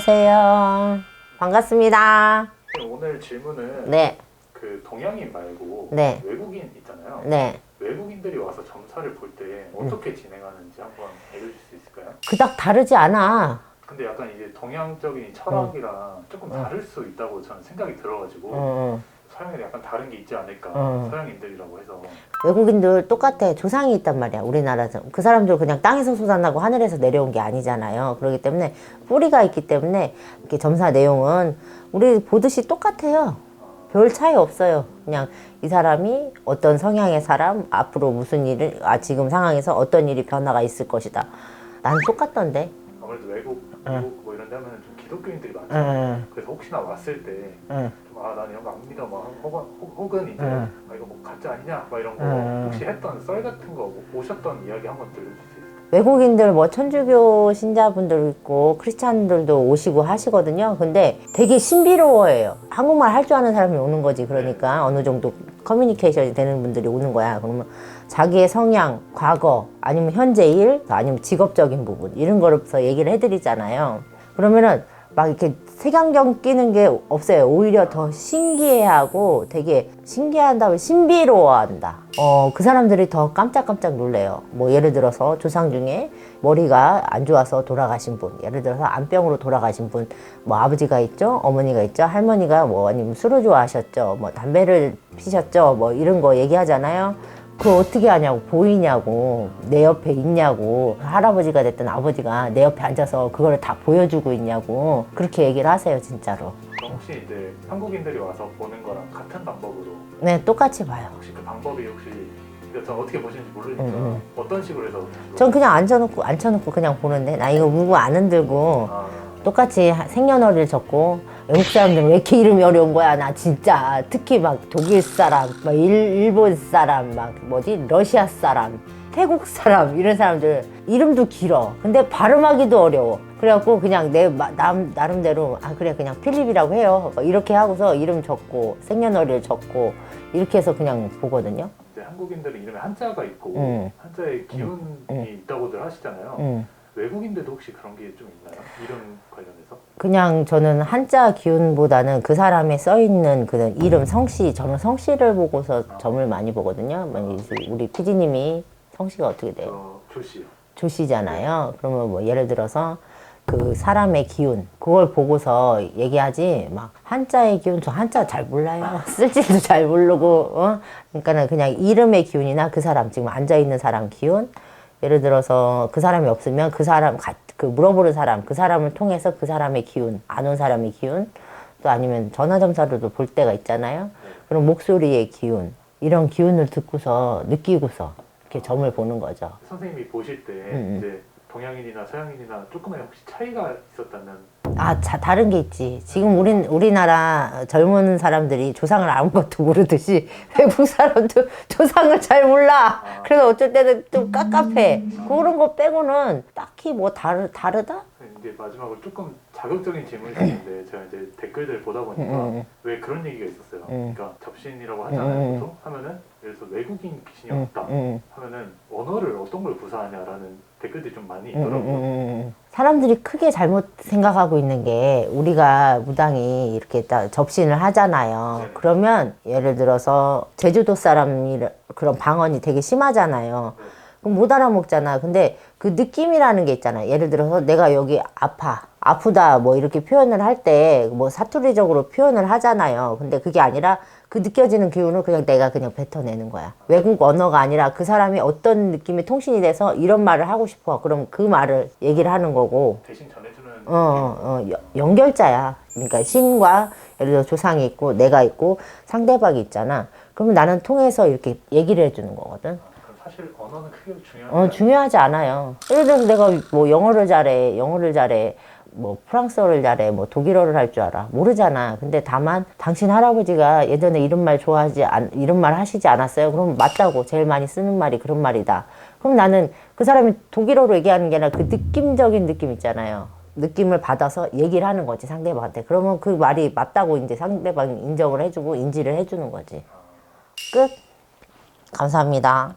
안녕하세요. 반갑습니다. 오늘 질문은 네, 그 동양인 말고 네. 외국인 있잖아요. 네. 외국인들이 와서 점사를 볼 때 어떻게 진행하는지 한번 알려줄 수 있을까요? 그닥 다르지 않아. 근데 약간 이제 동양적인 철학이랑 조금 다를 수 있다고 저는 생각이 들어가지고 응, 서양에 약간 다른 게 있지 않을까 음. 서양인들이라고 해서 외국인들 똑같아. 조상이 있단 말이야. 우리나라에서. 그 사람들 그냥 땅에서 솟아나고 하늘에서 내려온 게 아니잖아요. 그렇기 때문에 뿌리가 있기 때문에 이렇게 점사 내용은 우리 보듯이 똑같아요. 별 차이 없어요. 그냥 이 사람이 어떤 성향의 사람, 앞으로 무슨 일을, 아, 지금 상황에서 어떤 일이 변화가 있을 것이다. 난 똑같던데. 아무래도 외국, 음. 미국 뭐 이런 데 하면 좀 기독교인들이 많잖아요. 응, 그래서 혹시나 왔을 때 응. 아, 난 이런 거 안 믿어. 막 혹은, 혹- 혹은 이제 음. 아, 이거 뭐 가짜 아니냐? 막 이런 거 음. 혹시 했던 썰 같은 거 오셨던 이야기 한번 있어요? 외국인들 뭐 천주교 신자분들 있고 크리스찬들도 오시고 하시거든요. 근데 되게 신비로워해요. 한국말 할 줄 아는 사람이 오는 거지. 그러니까 어느 정도 커뮤니케이션이 되는 분들이 오는 거야. 그러면 자기의 성향, 과거, 아니면 현재 일, 아니면 직업적인 부분 이런 거로서 얘기를 해드리잖아요. 그러면은 막 이렇게 색안경 끼는 게 없어요. 오히려 더 신기해하고 되게 신기한다고 신비로워한다. 어, 그 사람들이 더 깜짝깜짝 놀래요. 뭐 예를 들어서 조상 중에 머리가 안 좋아서 돌아가신 분, 예를 들어서 암병으로 돌아가신 분, 뭐 아버지가 있죠, 어머니가 있죠, 할머니가 뭐 아니면 술을 좋아하셨죠, 뭐 담배를 피셨죠, 뭐 이런 거 얘기하잖아요. 그거 어떻게 하냐고 보이냐고 내 옆에 있냐고. 할아버지가 됐든 아버지가 내 옆에 앉아서 그거를 다 보여주고 있냐고. 그렇게 얘기를 하세요 진짜로. 그럼 혹시 이제 한국인들이 와서 보는 거랑 같은 방법으로? 네 똑같이 봐요. 혹시 그 방법이 혹시 저 어떻게 보시는지 모르니까 음, 음. 어떤 식으로 해서? 전 그냥 앉아놓고 앉혀놓고 그냥 보는데 나 이거 문구 안 흔들고 아, 똑같이 하- 생년월일 적고 외국 사람들은 왜 이렇게 이름이 어려운 거야 나 진짜 특히 막 독일 사람 막 일, 일본 사람 막 뭐지 러시아 사람 태국 사람 이런 사람들 이름도 길어 근데 발음하기도 어려워 그래갖고 그냥 내 마- 남, 나름대로 아 그래 그냥 필립이라고 해요 뭐 이렇게 하고서 이름 적고 생년월일 적고 이렇게 해서 그냥 보거든요 한국인들은 이름에 한자가 있고 음. 한자에 기운이 음. 있다고들 하시잖아요. 음. 외국인들도 혹시 그런 게 좀 있나요? 이름 관련해서? 그냥 저는 한자 기운보다는 그 사람에 써 있는 그 이름 성씨 저는 성씨를 보고서 점을 많이 보거든요. 만약 우리 PD님이 성씨가 어떻게 돼요? 어, 조씨요. 조씨잖아요. 그러면 뭐 예를 들어서 그 사람의 기운 그걸 보고서 얘기하지 막 한자의 기운 저 한자 잘 몰라요. 쓸 줄도 잘 모르고 어? 그러니까는 그냥 이름의 기운이나 그 사람 지금 앉아 있는 사람 기운 예를 들어서 그 사람이 없으면 그 사람 가- 그 물어보는 사람 그 사람을 통해서 그 사람의 기운 안 온 사람의 기운 또 아니면 전화 점사로도 볼 때가 있잖아요. 그럼 목소리의 기운 이런 기운을 듣고서 느끼고서 이렇게 점을 보는 거죠. 선생님이 보실 때 음. 이제 동양인이나 서양인이나 조금의 혹시 차이가 있었다면 아, 자, 다른 게 있지. 지금 우린, 우리나라 젊은 사람들이 조상을 아무것도 모르듯이 외국 사람도 조상을 잘 몰라. 그래서 어쩔 때는 좀 깝깝해. 그런 거 빼고는 딱히 뭐 다르, 다르다? 이제 마지막으로 조금 자극적인 질문이 있는데 제가 이제 댓글들 보다 보니까 음, 음, 음. 왜 그런 얘기가 있었어요. 음. 그러니까 접신이라고 음, 하잖아요. 음. 보통 하면은 예를 들어서 외국인 귀신이 응, 없다 응, 하면은 언어를 어떤 걸 구사하냐라는 댓글들이 좀 많이 응, 응, 있더라고요. 응, 응. 사람들이 크게 잘못 생각하고 있는 게 우리가 무당이 이렇게 딱 접신을 하잖아요. 네. 그러면 예를 들어서 제주도 사람이 그런 방언이 되게 심하잖아요. 네. 그럼 못 알아먹잖아. 근데 그 느낌이라는 게 있잖아. 예를 들어서 내가 여기 아파. 아프다. 뭐 이렇게 표현을 할 때 뭐 사투리적으로 표현을 하잖아요. 근데 그게 아니라 그 느껴지는 기운을 그냥 내가 그냥 뱉어내는 거야. 외국 언어가 아니라 그 사람이 어떤 느낌이 통신이 돼서 이런 말을 하고 싶어. 그럼 그 말을 얘기를 하는 거고. 대신 전해주는 어, 어, 어, 여- 연결자야. 그러니까 신과 예를 들어 조상이 있고 내가 있고 상대방이 있잖아. 그러면 나는 통해서 이렇게 얘기를 해주는 거거든. 사실 언어는 크게 중요하지 어, 않아요. 중요하지 않아요. 예를 들어서 내가 뭐 영어를 잘해, 영어를 잘해, 뭐 프랑스어를 잘해, 뭐 독일어를 할 줄 알아. 모르잖아. 근데 다만 당신 할아버지가 예전에 이런 말 좋아하지, 않, 이런 말 하시지 않았어요? 그럼 맞다고. 제일 많이 쓰는 말이 그런 말이다. 그럼 나는 그 사람이 독일어로 얘기하는 게 아니라 그 느낌적인 느낌 있잖아요. 느낌을 받아서 얘기를 하는 거지, 상대방한테. 그러면 그 말이 맞다고 이제 상대방이 인정을 해주고 인지를 해주는 거지. 끝. 감사합니다.